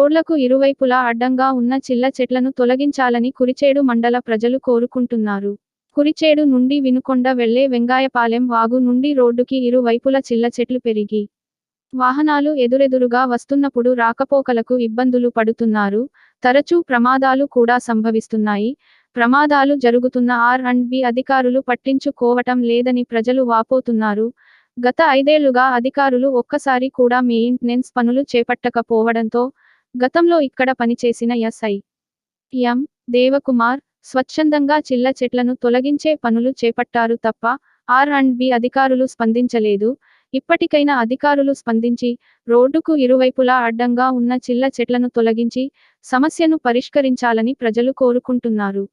రోడ్లకు ఇరువైపులా అడ్డంగా ఉన్న చిల్ల చెట్లను తొలగించాలని కురిచేడు మండల ప్రజలు కోరుకుంటున్నారు. కురిచేడు నుండి వినుకొండ వెళ్ళే వెంగాయపాలెం వాగు నుండి రోడ్డుకి ఇరువైపుల చిల్ల చెట్లు పెరిగి వాహనాలు ఎదురెదురుగా వస్తున్నప్పుడు రాకపోకలకు ఇబ్బందులు పడుతున్నారు. తరచూ ప్రమాదాలు కూడా సంభవిస్తున్నాయి. ప్రమాదాలు జరుగుతున్న ఆర్ అండ్ బి అధికారులు పట్టించుకోవటం లేదని ప్రజలు వాపోతున్నారు. గత ఐదేళ్ళుగా అధికారులు ఒక్కసారి కూడా మెయింటెనెన్స్ పనులు చేపట్టకపోవడంతో గతంలో ఇక్కడ పనిచేసిన ఎస్ఐ ఎం. దేవకుమార్ స్వచ్ఛందంగా చిల్ల చెట్లను తొలగించే పనులు చేపట్టారు తప్ప ఆర్ అండ్ బి అధికారులు స్పందించలేదు. ఇప్పటికైనా అధికారులు స్పందించి రోడ్డుకు ఇరువైపులా అడ్డంగా ఉన్న చిల్ల చెట్లను తొలగించి సమస్యను పరిష్కరించాలని ప్రజలు కోరుకుంటున్నారు.